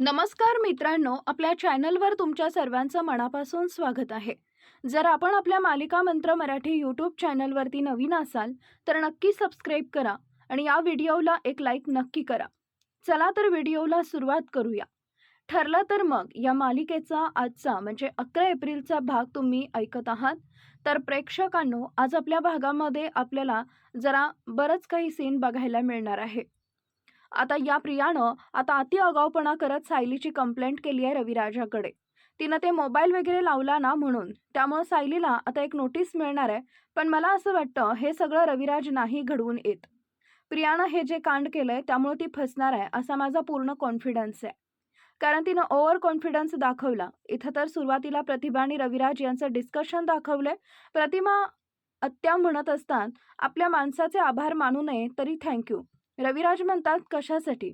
नमस्कार मित्रांनो आपल्या चॅनलवर तुमच्या सर्वांचं मनापासून स्वागत आहे. जर आपण आपल्या मालिका मंत्र मराठी यूट्यूब चॅनलवरती नवीन असाल तर नक्की सबस्क्राईब करा आणि या व्हिडिओला एक लाईक नक्की करा. चला तर व्हिडिओला सुरुवात करूया. ठरलं तर मग या मालिकेचा आजचा म्हणजे अकरा एप्रिलचा भाग तुम्ही ऐकत आहात. तर प्रेक्षकांनो आज आपल्या भागामध्ये आपल्याला जरा बरंच काही सीन बघायला मिळणार आहे. आता या प्रियानं आता अति अगावपणा करत सायलीची कंप्लेंट केली आहे रविराजाकडे. तिनं ते मोबाईल वगैरे लावला ना म्हणून. त्यामुळं सायलीला आता एक नोटीस मिळणार आहे. पण मला असं वाटतं हे सगळं रविराज नाही घडवून येत. प्रियानं हे जे कांड केलंय त्यामुळे ती फसणार आहे असा माझा पूर्ण कॉन्फिडन्स आहे. कारण तिनं ओव्हर कॉन्फिडन्स दाखवला. इथं तर सुरुवातीला प्रतिभा आणि रविराज यांचं डिस्कशन दाखवलंय. प्रतिमा अत्या म्हणत असतात आपल्या माणसाचे आभार मानू नये तरी थँक्यू रविराज म्हणतात कशासाठी?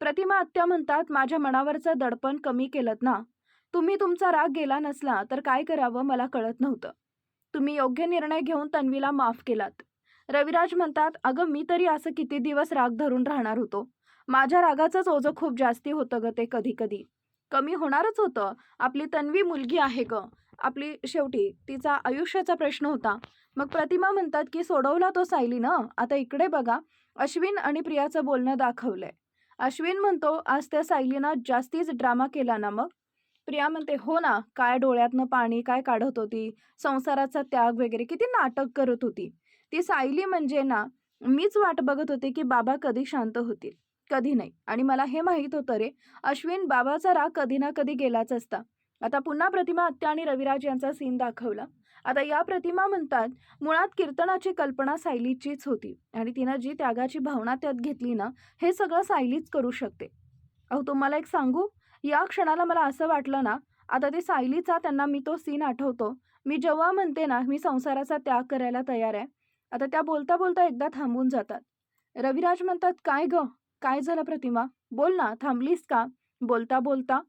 प्रतिमा आत्या म्हणतात माझ्या मनावरचं दडपण कमी केलं ना. तुम्ही तुमचा राग गेला नसला तर काय करावं मला कळत नव्हतं. तुम्ही योग्य निर्णय घेऊन तन्वीला माफ केलात. रविराज म्हणतात अगं मी तरी असं किती दिवस राग धरून राहणार होतो. माझ्या रागाचंच ओझं खूप जास्ती होतं ग ते कधी कधी कमी होणारच होतं. आपली तन्वी मुलगी आहे ग. आपली शेवटी तिचा आयुष्याचा प्रश्न होता. मग प्रतिमा म्हणतात की सोडवला तो सायली ना? आता इकडे बघा. अश्विन आणि प्रियाचं बोलणं दाखवलंय. अश्विन म्हणतो आज त्या सायलीनं जास्तीच ड्रामा केला ना मग? प्रिया म्हणते हो ना काय डोळ्यातनं पाणी काय काढत होती संसाराचा त्याग वगैरे किती नाटक करत होती. ती सायली म्हणजे ना मीच वाट बघत होते की बाबा कधी शांत होतील कधी नाही. आणि मला हे माहीत होतं रे अश्विन बाबाचा राग कधी ना कधी गेलाच असता. आता पुन्हा प्रतिमा आत्या आणि रविराज यांचा सीन दाखवला. आता या प्रतिमा म्हणतात मुळात कीर्तनाची कल्पना सायलीचीच होती. आणि तिनं जी त्यागाची भावना त्यात घेतली ना हे सगळं सायलीच करू शकते. अहो तुम्हाला एक सांगू? या क्षणाला मला असं वाटलं ना आता ते सायलीचा त्यांना मी तो सीन आठवतो. मी जेव्हा म्हणते ना मी संसाराचा त्याग करायला तयार आहे. आता त्या बोलता बोलता एकदा थांबून जातात. रविराज म्हणतात काय ग? काय झालं प्रतिमा? बोल ना थांबलीस का? बोलता बोलता.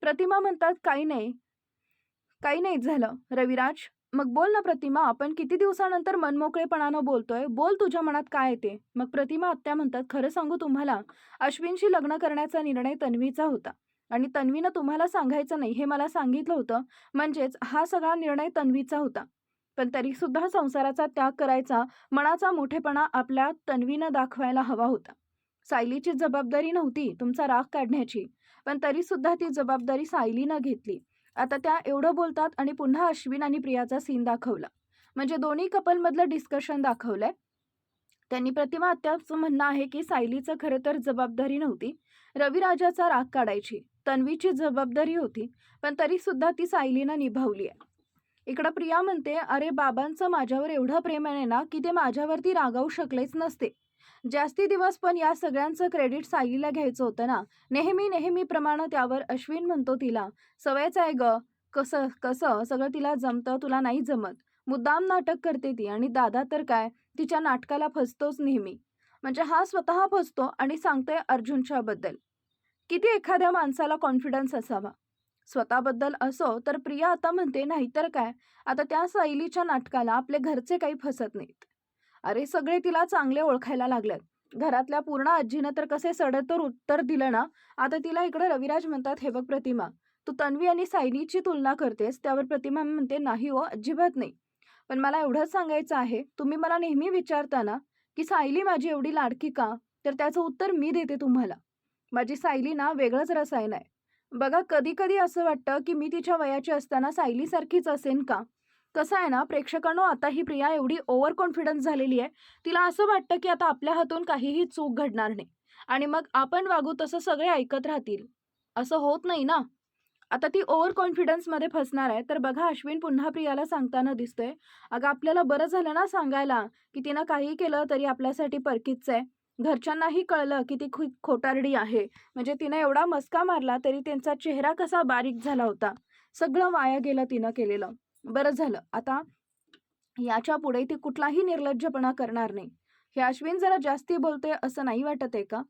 प्रतिमा म्हणतात काही नाही. काही नाही झालं. रविराज मग बोल ना प्रतिमा आपण किती दिवसानंतर मनमोकळेपणानं बोलतोय? बोल तुझ्या मनात काय येते मग प्रतिमा आत्या म्हणतात खरं सांगू तुम्हाला अश्विनशी लग्न करण्याचा निर्णय तन्वीचा होता आणि तन्वीनं तुम्हाला सांगायचं नाही हे मला सांगितलं होतं. म्हणजेच हा सगळा निर्णय तन्वीचा होता. पण तरी सुद्धा संसाराचा त्याग करायचा मनाचा मोठेपणा आपल्या तन्वीनं दाखवायला हवा होता. सायलीची जबाबदारी नव्हती तुमचा राग काढण्याची. पण तरी सुद्धा ती जबाबदारी सायलीनं घेतली. आता त्या एवढं बोलतात आणि पुन्हा अश्विन आणि प्रियाचा सीन दाखवला. म्हणजे दोन्ही कपलमधलं डिस्कशन दाखवलं आहे त्यांनी प्रतिमा आत्याचं म्हणणं आहे की सायलीचं खरं तर जबाबदारी नव्हती. रविराजाचा राग काढायची. तन्वीची जबाबदारी होती. पण तरीसुद्धा ती सायलीनं निभावली आहे. इकडं प्रिया म्हणते अरे बाबांचं माझ्यावर एवढं प्रेम आहे ना की ते माझ्यावरती रागावू शकलेच नसते. जास्ती दिवस पण या सगळ्यांचं क्रेडिट साईला घ्यायचं होतं ना. नेहमी नेहमीप्रमाणे त्यावर अश्विन म्हणतो तिला सवयच आहे ग. कसं कसं? सगळं तिला जमतं तुला नाही जमत. मुद्दाम नाटक करते ती आणि दादा तर काय? तिच्या नाटकाला फसतोच नेहमी. म्हणजे हा स्वतः फसतो आणि सांगतोय अर्जुनच्याबद्दल. किती एखाद्या माणसाला कॉन्फिडन्स असावा. स्वतःबद्दल असो तर प्रिया आता म्हणते नाहीतर काय? आता त्या सायलीच्या नाटकाला आपले घरचे काही फसत नाहीत. अरे सगळे तिला चांगले ओळखायला लागलेत. घरातल्या पूर्ण आजीनं तर कसे सडतर उत्तर दिलं ना? आता तिला इकडे रविराज म्हणतात हे बघ प्रतिमा तू तन्वी आणि सायलीची तुलना करतेस त्यावर प्रतिमा म्हणते नाही हो अजिबात नाही. पण मला एवढंच सांगायचं आहे तुम्ही मला नेहमी विचारता ना की सायली माझी एवढी लाडकी का? तर त्याचं उत्तर मी देते तुम्हाला. माझी सायली ना वेगळंच रसायन आहे. बघा कधी कधी असं वाटतं की मी तिच्या वयाची असताना सायलीसारखीच असेन का? कसं आहे ना प्रेक्षकांनो आता ही प्रिया एवढी ओव्हर कॉन्फिडन्स झालेली आहे. तिला असं वाटतं की आता आपल्या हातून काहीही चूक घडणार नाही. आणि मग आपण वागू तसं सगळे ऐकत राहतील. असं होत नाही ना? आता ती ओव्हर कॉन्फिडन्समध्ये फसणार आहे. तर बघा अश्विन पुन्हा प्रियाला सांगताना दिसतोय. अगं आपल्याला बरं झालं ना सांगायला की तिनं काही केलं तरी आपल्यासाठी परकीच आहे. घरच्यांनाही कळलं की ती खूप खोटारडी आहे. म्हणजे तिनं एवढा मस्का मारला तरी त्यांचा चेहरा कसा बारीक झाला होता. सगळं वाया गेलं तिनं केलेलं. बरं झालं. आता याच्यापुढे ती कुठलाही निर्लज्जपणा करणार नाही. हे अश्विन जरा जास्ती बोलतोय असं नाही वाटत आहे का?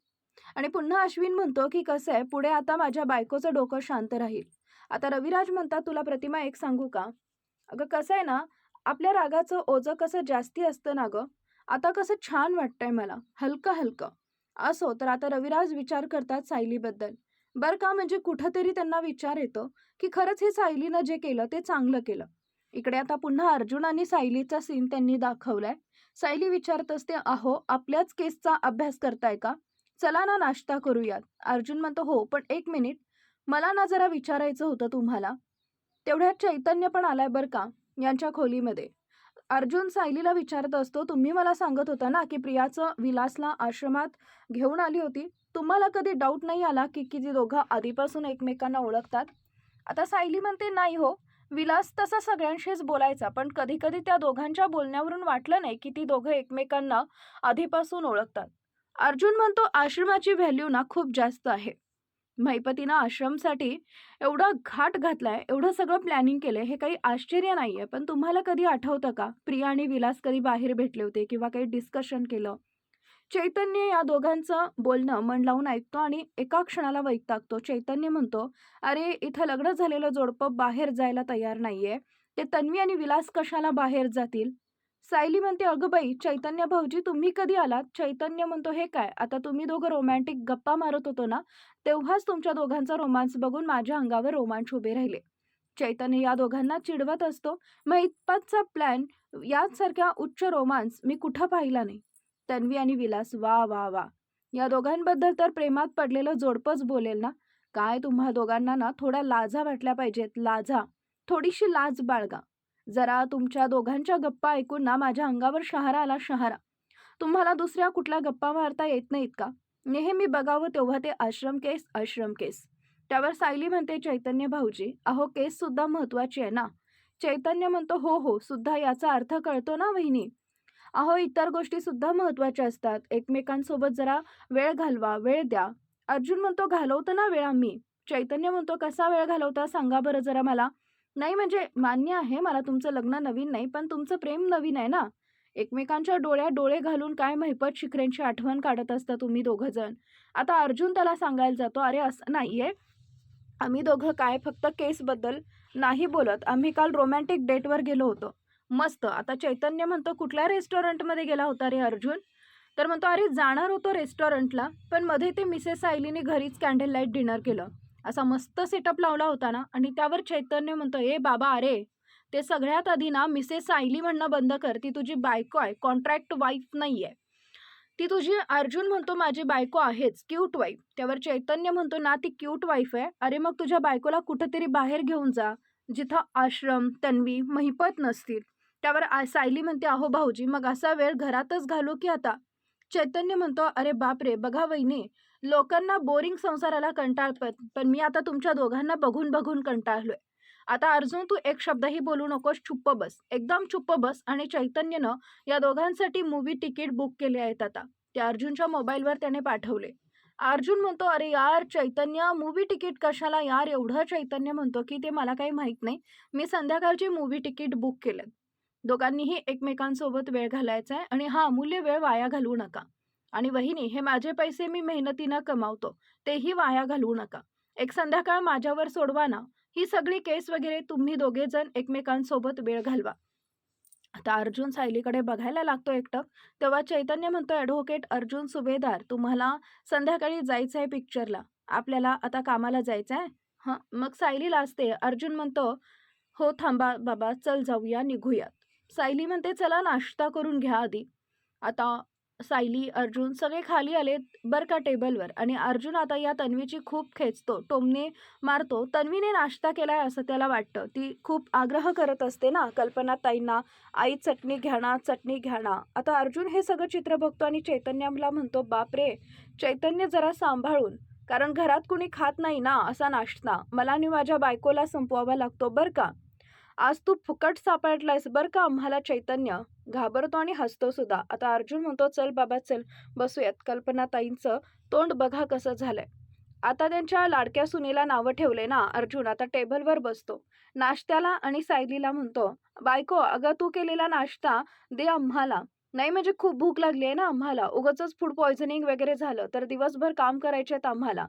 आणि पुन्हा अश्विन म्हणतो की कसं आहे? पुढे आता माझ्या बायकोचं डोकं शांत राहील. आता रविराज म्हणतात तुला प्रतिमा एक सांगू का? अगं कसं आहे ना? आपल्या रागाचं ओझं कसं जास्ती असतं ना गं? आता कसं छान वाटतंय मला. हलकं हलकं. असो तर आता रविराज विचार करतात सायलीबद्दल. बरं का म्हणजे कुठंतरी त्यांना विचार येतो की खरंच हे सायलीनं जे केलं ते चांगलं केलं. इकडे आता पुन्हा अर्जुन आणि सायलीचा सीन त्यांनी दाखवलाय. सायली विचारत असते अहो आपल्याच केसचा अभ्यास करताय का? चला ना नाश्ता करूयात. अर्जुन म्हणतो हो पण एक मिनिट. मला ना जरा विचारायचं होतं तुम्हाला. तेवढ्यात चैतन्य पण आलाय बरं का यांच्या खोलीमध्ये. अर्जुन सायलीला विचारत असतो तुम्ही मला सांगत होता ना की प्रियाचं विलासला आश्रमात घेऊन आली होती. तुम्हाला कधी डाऊट नाही आला की की ती दोघं आधीपासून एकमेकांना ओळखतात? आता सायली म्हणते नाही हो. विलास तसा सगळ्यांशीच बोलायचा पण कधी कधी त्या दोघांच्या बोलण्यावरून वाटलं नाही की ती दोघं एकमेकांना आधीपासून ओळखतात. अर्जुन म्हणतो आश्रमाची व्हॅल्यू ना खूप जास्त आहे. महिपतीनं आश्रमसाठी एवढा घाट घातलाय एवढं सगळं प्लॅनिंग केलंय हे काही आश्चर्य नाही आहे पण तुम्हाला कधी आठवतं का? प्रिया आणि विलास कधी बाहेर भेटले होते किंवा काही डिस्कशन केलं? चैतन्य या दोघांचं बोलणं मन लावून ऐकतो आणि एका क्षणाला वैतागतो. चैतन्य म्हणतो अरे इथं लग्न झालेलं जोडपं बाहेर जायला तयार नाहीये. ते तन्वी आणि विलास कशाला बाहेर जातील? सायली म्हणते अगं बाई चैतन्य भाऊजी तुम्ही कधी आलात? चैतन्य म्हणतो हे काय? आता तुम्ही दोघं रोमॅन्टिक गप्पा मारत होतो ना तेव्हाच तुमच्या दोघांचा रोमांस बघून माझ्या अंगावर रोमांच उभे राहिले. चैतन्य या दोघांना चिडवत असतो मग इतपतचा प्लॅन याचसारख्या उच्च रोमांस मी कुठं पाहिला नाही? तन्वी आणि विलास वा वा वा. या दोघांबद्दल तर प्रेमात पडलेलं जोडपंच बोलेल ना? काय तुम्हा दोघांना ना थोड्या लाजा वाटल्या पाहिजेत लाजा. थोडीशी लाज बाळगा. जरा तुमच्या दोघांच्या गप्पा ऐकून ना माझ्या अंगावर शहारा आला शहारा. तुम्हाला दुसऱ्या कुठल्या गप्पा मारता येत नाहीत का? नेहमी बघावं तेव्हा ते आश्रम केस आश्रम केस. त्यावर सायली म्हणते चैतन्य भाऊजी अहो केस सुद्धा महत्वाची आहे ना. चैतन्य म्हणतो हो हो सुद्धा याचा अर्थ कळतो ना वहिनी. अहो इतर गोष्टी सुद्धा महत्त्वाच्या असतात. एकमेकांसोबत जरा वेळ घालवा वेळ द्या. अर्जुन म्हणतो घालवतो ना वेळ आम्ही. चैतन्य म्हणतो कसा वेळ घालवता सांगा बरं जरा मला. नाही म्हणजे मान्य आहे मला तुमचं लग्न नवीन नाही पण तुमचं प्रेम नवीन आहे ना? एकमेकांच्या डोळ्यात डोळे घालून काय महिपत शिखरेंची आठवण काढत असता तुम्ही दोघं जण आता अर्जुन त्याला सांगायला जातो अरे असं नाहीये. आम्ही दोघं काय फक्त केसबद्दल नाही बोलत. आम्ही काल रोमॅन्टिक डेटवर गेलो होतो. मस्त. आता चैतन्य म्हणतो कुठल्या रेस्टॉरंटमध्ये गेला होता रे अर्जुन? तर म्हणतो अरे जाणार होतो रेस्टॉरंटला पण मध्ये ते मिसेस सायलीने घरीच कॅन्डल लाइट डिनर केलं. असा मस्त सेटअप लावला होता ना आणि त्यावर चैतन्य म्हणतो ए बाबा अरे ते सगळ्यात आधी ना मिसेस सायली म्हणणं बंद कर ती तुझी बायको आहे कॉन्ट्रॅक्ट वाईफ नाही आहे ती तुझी अर्जुन म्हणतो माझी बायको आहेच क्यूट वाईफ त्यावर चैतन्य म्हणतो ना ती क्यूट वाईफ आहे. अरे मग तुझ्या बायकोला कुठंतरी बाहेर घेऊन जा जिथं आश्रम तन्वी महिपत नसतील. त्यावर आ- सायली म्हणते अहो भाऊजी मग असा वेळ घरातच घालू की आता? चैतन्य म्हणतो अरे बापरे बघा वहिनी लोकांना बोरिंग संसाराला कंटाळ पण मी आता तुमच्या दोघांना बघून बघून कंटाळलोय. आता अर्जुन तू एक शब्दही बोलू नकोस चुप्प बस. एकदम चुप्प बस आणि चैतन्यनं या दोघांसाठी मूवी तिकीट बुक केले आहेत आता. ते अर्जुनच्या मोबाईलवर त्याने पाठवले. अर्जुन म्हणतो अरे यार चैतन्य मूवी तिकीट कशाला? यार एवढं चैतन्य म्हणतो की ते मला काही माहीत नाही. मी संध्याकाळची मूवी तिकीट बुक केलं दोघांनीही एकमेकांसोबत वेळ घालायचा आहे आणि हा अमूल्य वेळ वाया घालवू नका. आणि वहिनी हे माझे पैसे मी मेहनतीनं कमावतो तेही वाया घालवू नका. एक संध्याकाळ माझ्यावर सोडवा ना. ही सगळी केस वगैरे तुम्ही दोघे जण एकमेकांसोबत वेळ घालवा. आता अर्जुन सायलीकडे बघायला लागतो एकटक तेव्हा चैतन्य म्हणतो ॲडव्होकेट अर्जुन सुभेदार तुम्हाला संध्याकाळी जायचं आहे पिक्चरला. आपल्याला आता कामाला जायचं आहे हां. मग सायलीला असते अर्जुन म्हणतो हो थांबा बाबा चल जाऊया निघूयात. सायली म्हणते चला नाश्ता करून घ्या आधी. आता सायली अर्जुन सगळे खाली आलेत बरं का टेबलवर आणि अर्जुन आता या तन्वीची खूप खेचतो टोमने मारतो तन्वीने नाश्ता केला आहे असं त्याला वाटतं. ती खूप आग्रह करत असते ना कल्पना ताईंना आई चटणी घ्या ना चटणी घ्या ना. आता अर्जुन हे सगळं चित्र बघतो आणि चैतन्याला म्हणतो बापरे चैतन्य जरा सांभाळून कारण घरात कुणी खात नाही ना असा नाश्ता. मला आणि माझ्या बायकोला संपवावा लागतो बरं का? आज तू फुकट सापडलायस बरं का आम्हाला चैतन्य. घाबरतो आणि हसतो सुद्धा. आता अर्जुन म्हणतो चल बाबा चल. बसूयात. कल्पनाताईंचं तोंड बघा कसं झालंय. आता त्यांच्या लाडक्या सुनेला नावं ठेवले ना अर्जुन. आता टेबलवर बसतो. नाश्त्याला आणि सायलीला म्हणतो बायको अगं तू केलेला नाश्ता दे आम्हाला. नाही म्हणजे खूप भूक लागली आहे ना आम्हाला. उगच फूड पॉयझनिंग वगैरे झालं. तर दिवसभर काम करायचे आहेत आम्हाला.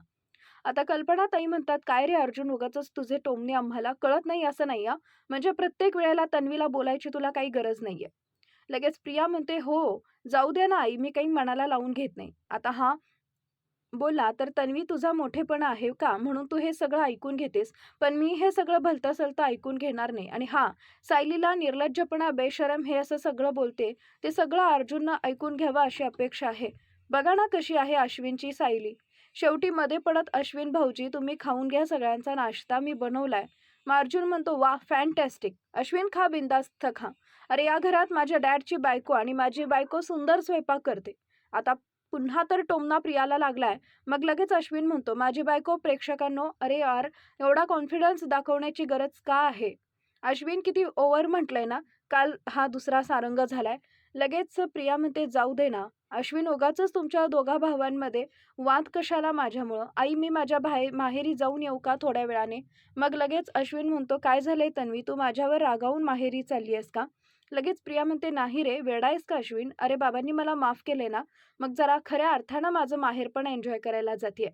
आता कल्पना ताई म्हणतात काय रे अर्जुन उगाच तुझे टोमणे आम्हाला कळत नाही असं नाही म्हणजे प्रत्येक वेळेला तन्वीला बोलायची तुला काही गरज नाहीये. लगेच प्रिया म्हणते हो जाऊ दे ना आई मी काही मनाला लावून घेत नाही. आता हा बोला तर तन्वी तुझा मोठेपणा आहे का? म्हणून तू हे सगळं ऐकून घेतेस. पण मी हे सगळं भलतं सलतं ऐकून घेणार नाही. आणि हा सायलीला निर्लज्जपणा बेशरम हे असं सगळं बोलते ते सगळं अर्जुननं ऐकून घ्यावं अशी अपेक्षा आहे. बघा ना कशी आहे अश्विनची सायली. शेवटी मध्ये पडत अश्विन भाऊजी तुम्ही खाऊन घ्या सगळ्यांचा नाश्ता मी बनवलाय. मग अर्जुन म्हणतो वा फॅन्टॅस्टिक अश्विन खा बिंदास्त खा. अरे या घरात माझ्या डॅडची बायको आणि माझी बायको सुंदर स्वयंपाक करते. आता पुन्हा तर टोमना प्रियाला लागलाय. मग लगेच अश्विन म्हणतो माझी बायको प्रेक्षकांनो अरे यार एवढा कॉन्फिडन्स दाखवण्याची गरज का आहे? अश्विन किती ओव्हर म्हटलंय ना काल हा दुसरा सारंग झालाय. लगेच प्रिया म्हणते जाऊ दे ना. अश्विन उगाच तुमच्या दोघा भावांमध्ये वाद कशाला माझ्यामुळं? आई मी माझ्या भाय माहेरी जाऊन येऊ का थोड्या वेळाने? मग लगेच अश्विन म्हणतो काय झालंय तन्वी? तू माझ्यावर रागावून माहेरी चालली आहेस का? लगेच प्रिया म्हणते नाही रे वेडायस का अश्विन? अरे बाबांनी मला माफ केले ना? मग जरा खऱ्या अर्थानं माझं माहेर पण एन्जॉय करायला जाते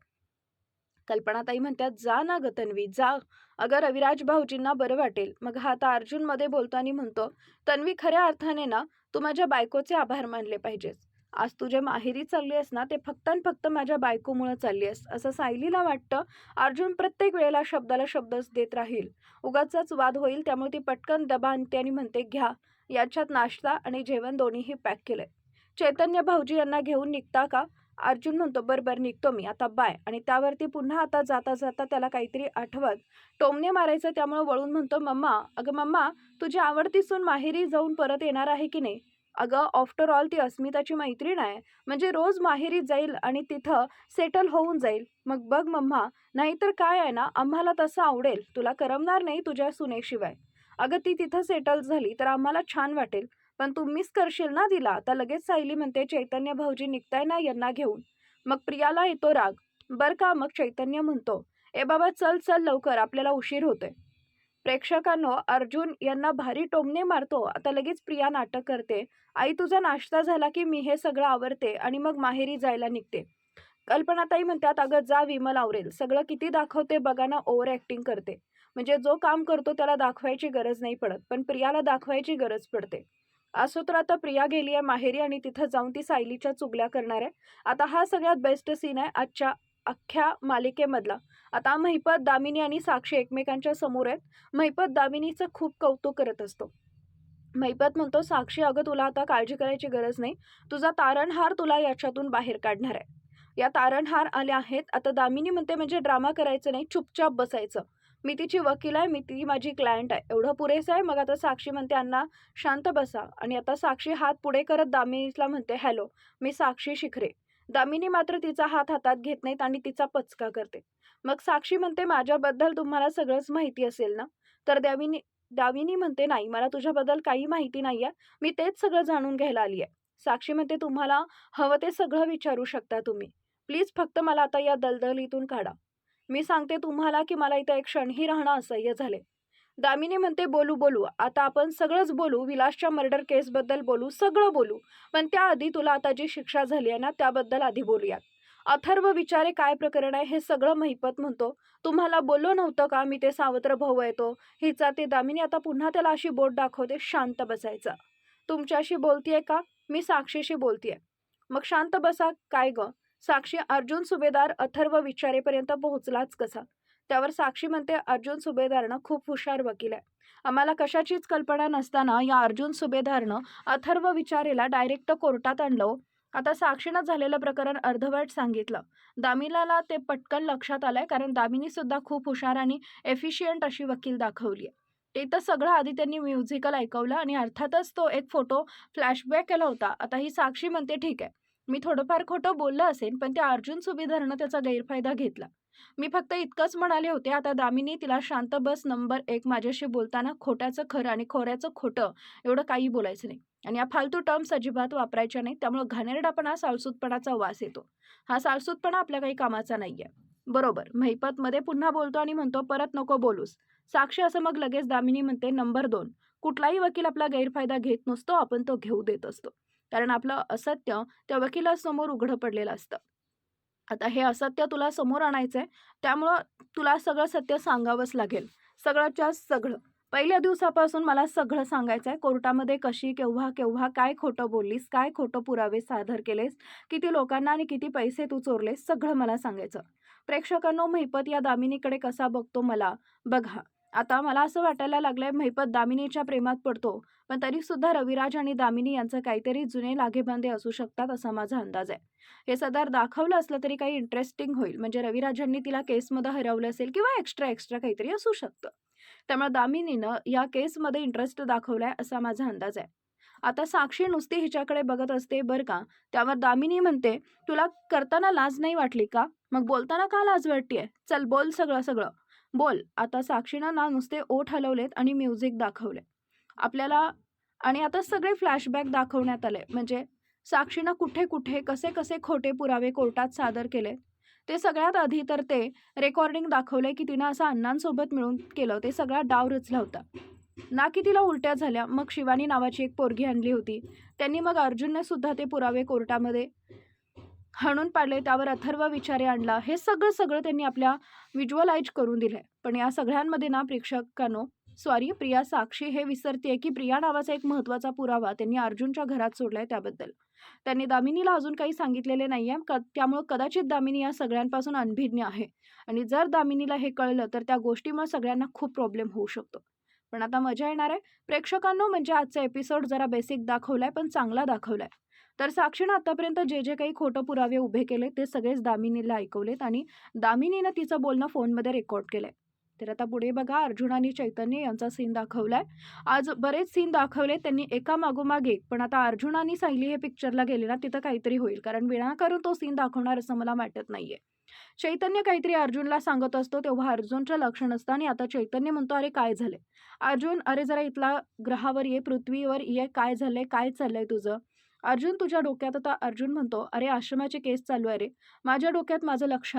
कल्पनाताई म्हणतात जा ना ग तन्वी जा. अगं रविराज भाऊजींना बरं वाटेल. मग हा आता अर्जुनमध्ये बोलताना बोलतो आणि म्हणतो तन्वी खऱ्या अर्थाने ना तू माझ्या बायकोचे आभार मानले पाहिजेस. आज तू जे माहेरी चालली आहेस ना ते फक्त आणि फक्त माझ्या बायकोमुळं चालली आहेस. असं सायलीला वाटतं अर्जुन प्रत्येक वेळेला शब्दाला शब्दच देत राहील. उगाचाच वाद होईल त्यामुळे ती पटकन दबा आणते आणि म्हणते घ्या याच्यात नाश्ता आणि जेवण दोन्हीही पॅक केलंय. चैतन्य भाऊजी यांना घेऊन निघता का? अर्जुन म्हणतो बरोबर निघतो मी. आता बाय. आणि त्यावरती पुन्हा आता जाता जाता त्याला काहीतरी आठवत. टोमने मारायचं त्यामुळे वळून म्हणतो मम्मा अगं मम्मा तुझी आवडती सून माहेरी जाऊन परत येणार आहे की नाही? अगं आफ्टर ऑल ती अस्मिताची मैत्रीण आहे. म्हणजे रोज माहेरी जाईल आणि तिथं सेटल होऊन जाईल. मग बघ मम्मा नाहीतर काय आहे ना आम्हाला तसं आवडेल. तुला करमणार नाही तुझ्या सुनेशिवाय. अगं ती तिथं सेटल झाली तर आम्हाला छान वाटेल. पण तू मिस करशील ना तिला? आता लगेच सायली म्हणते चैतन्य भाऊजी निघताय ना यांना घेऊन. मग प्रियाला येतो राग. बर का मग? चैतन्य म्हणतो. ए बाबा चल चल लवकर. आपल्याला उशीर होतोय. प्रेक्षकांनो अर्जुन यांना भारी टोमणे मारतो. आता लगेच प्रिया नाटक करते. आई तुझा नाश्ता झाला की मी हे सगळं आवरते आणि मग माहेरी जायला निघते. कल्पनाताई म्हणतात अगं जा विमल आवरेल. सगळं किती दाखवते बघा ना ओव्हर ॲक्टिंग करते. म्हणजे जो काम करतो त्याला दाखवायची गरज नाही पडत पण प्रियाला दाखवायची गरज पडते. असो तर आता प्रिया गेली आहे माहेरी आणि तिथं जाऊन ती सायलीच्या चुगल्या करणार आहे. आता हा सगळ्यात बेस्ट सीन आहे आजच्या अख्ख्या मालिकेमधला. आता महिपत दामिनी आणि साक्षी एकमेकांच्या समोर आहेत. महिपत दामिनीचं खूप कौतुक करत असतो. महिपत म्हणतो साक्षी अगं तुला आता काळजी करायची गरज नाही. तुझा तारणहार तुला याच्यातून बाहेर काढणार आहे. या तारणहार आले आहेत. आता दामिनी म्हणते म्हणजे ड्रामा करायचं नाही चुपचाप बसायचं. मी तिची वकील आहे मी ती माझी क्लायंट आहे. एवढं पुरेसं आहे? मग आता साक्षी म्हणते अण्णा शांत बसा. आणि आता साक्षी हात पुढे करत दामिनीला म्हणते हॅलो मी साक्षी शिखरे. दामिनी मात्र तिचा हात हातात घेत नाहीत आणि तिचा पचका करते. मग साक्षी म्हणते माझ्याबद्दल तुम्हाला सगळंच माहिती असेल ना? तर दामिनी दामिनी म्हणते नाही मला तुझ्याबद्दल काही माहिती नाही आहे मी तेच सगळं जाणून घ्यायला आली आहे साक्षी म्हणते तुम्हाला हवं ते सगळं विचारू शकता तुम्ही. प्लीज फक्त मला आता या दलदलीतून काढा. मी सांगते तुम्हाला की मला इथं एक क्षणही राहणं असह्य झाले दामिनी म्हणते बोलू बोलू. आता आपण सगळंच बोलू. विलासच्या मर्डर केसबद्दल बोलू. सगळं बोलू. पण त्याआधी तुला आता जी शिक्षा झाली आहे ना त्याबद्दल आधी बोलूयात. अथर्व विचारे काय प्रकरण आहे? हे सगळं महिपत म्हणतो. तुम्हाला बोललो नव्हतं का? मी ते सावत्र भाऊ येतो हिचा ते दामिनी आता पुन्हा त्याला अशी बोट दाखवते शांत बसायचं. तुमच्याशी बोलतीये का? मी साक्षीशी बोलतीये. मग शांत बसा. काय ग? साक्षी अर्जुन सुभेदार अथर्व विचारेपर्यंत पोहोचलाच कसा? त्यावर साक्षी म्हणते अर्जुन सुभेदारनं खूप हुशार वकील आहे. आम्हाला कशाचीच कल्पना नसताना या अर्जुन सुभेदारनं अथर्व विचारेला डायरेक्ट कोर्टात आणलं हो. आता साक्षीनं झालेलं प्रकरण अर्धवट सांगितलं. दामिलाला ते पटकन लक्षात आलंय कारण दामिनी सुद्धा खूप हुशार आणि एफिशियंट अशी वकील दाखवली आहे. ते तर सगळं आधी त्यांनी म्युझिकल ऐकवलं आणि अर्थातच तो एक फोटो फ्लॅशबॅक केला होता. आता ही साक्षी म्हणते ठीक आहे. मी थोडंफार खोटं बोललं असेल पण त्या अर्जुन सुभेदारनं त्याचा गैरफायदा घेतला. मी फक्त इतकंच म्हणाले होते आता दामिनी तिला शांत बस नंबर एक माझ्याशी बोलताना खोट्याचं खरं आणि खोऱ्याचं खोटं एवढं काही बोलायचं नाही. आणि या फालतू टर्म्स अजिबात वापरायच्या नाही त्यामुळं घाणेरडापणा साळसूतपणाचा वास येतो. हा साळसूतपणा आपल्या काही कामाचा नाही आहे बरोबर महिपतमध्ये पुन्हा बोलतो आणि म्हणतो परत नको बोलूस. साक्षी असं मग लगेच दामिनी म्हणते नंबर दोन कुठलाही वकील आपला गैरफायदा घेत नसतो आपण तो घेऊ देत असतो. कारण आपलं असत्य त्या वकिलासमोर उघडं पडलेलं असतं. आता हे असत्य तुला समोर आणायचं आहे त्यामुळं तुला सगळं सत्य सांगावंच लागेल. सगळंच्या सगळं. पहिल्या दिवसापासून मला सगळं सांगायचं आहे कोर्टामध्ये कशी केव्हा केव्हा काय खोटं बोललीस काय खोटं पुरावे सादर केलेस किती लोकांना आणि किती पैसे तू चोरलेस सगळं मला सांगायचं. प्रेक्षकांनो महिपत या दामिनीकडे कसा बघतो मला बघा. आता मला असं वाटायला लागलंय महिपत दामिनीच्या प्रेमात पडतो. पण तरी सुद्धा रविराज आणि दामिनी यांचं काहीतरी जुने लागेबांधे असू शकतात असा माझा अंदाज आहे. हे सदर दाखवलं असलं तरी काही इंटरेस्टिंग होईल. म्हणजे रविराजांनी तिला केसमध्ये हरवलं असेल किंवा एक्स्ट्रा एक्स्ट्रा काहीतरी असू शकतं. त्यामुळे दामिनीनं या केसमध्ये इंटरेस्ट दाखवलाय असा माझा अंदाज आहे. आता साक्षी नुसती हिच्याकडे बघत असते बरं का? त्यावर दामिनी म्हणते तुला करताना लाज नाही वाटली का? मग बोलताना का लाज वाटतेय? चल बोल सगळं सगळं. बोल. आता साक्षीनं ना नुसते ओठ हलवलेत आणि म्युझिक दाखवले आपल्याला आणि आता सगळे फ्लॅशबॅक दाखवण्यात आले. म्हणजे साक्षीनं कुठे कुठे कसे कसे खोटे पुरावे कोर्टात सादर केले? ते सगळ्यात आधी तर ते रेकॉर्डिंग दाखवले की तिनं असं अण्णांसोबत मिळून केलं. ते सगळा डाव रचला होता. ना की तिला उलट्या झाल्या. मग शिवानी नावाची एक पोरगी आणली होती. त्यांनी मग अर्जुनने सुद्धा ते पुरावे कोर्टामध्ये हाणून पाडले त्यावर अथर्व विचारे आणला. हे सगळं सगळं त्यांनी आपल्या व्हिज्युअलाइज करून दिलंय. पण या सगळ्यांमध्ये ना प्रेक्षकांनो सॉरी प्रिया साक्षी हे विसरते की प्रिया नावाचा एक महत्त्वाचा पुरावा त्यांनी अर्जुनच्या घरात सोडलाय त्याबद्दल. त्यांनी दामिनीला अजून काही सांगितलेले नाहीये. क त्यामुळं कदाचित दामिनी या सगळ्यांपासून अनभिज्ञ आहे. आणि जर दामिनीला हे कळलं तर त्या गोष्टीमुळे सगळ्यांना खूप प्रॉब्लेम होऊ शकतो. पण आता मजा येणार आहे. प्रेक्षकांनो म्हणजे आजचा एपिसोड जरा बेसिक दाखवलाय पण चांगला दाखवलाय. तर साक्षीनं आतापर्यंत जे जे काही खोटं पुरावे उभे केले ते सगळेच दामिनीला ऐकवलेत आणि दामिनीनं तिचं बोलणं फोनमध्ये रेकॉर्ड केलंय. तर आता पुढे बघा अर्जुन आणि चैतन्य यांचा सीन दाखवलाय. आज बरेच सीन दाखवले त्यांनी एका मागोमाग एक पण आता अर्जुन आणि सायली हे पिक्चरला गेले ना तिथं काहीतरी होईल. कारण विनाकारण तो सीन दाखवणार असं मला वाटत नाहीये. चैतन्य काहीतरी अर्जुनला सांगत असतो तेव्हा अर्जुनचं लक्ष नसतं आणि आता चैतन्य म्हणतो अरे काय झालंय? अर्जुन अरे जरा इथला ग्रहावर ये पृथ्वीवर ये काय झालंय काय चाललंय तुझं? अर्जुन तुझ्या डोक्यात आता अर्जुन म्हणतो अरे आश्रमाची केस चालू आहे रे. माझ्या डोक्यात माझं लक्ष आहे.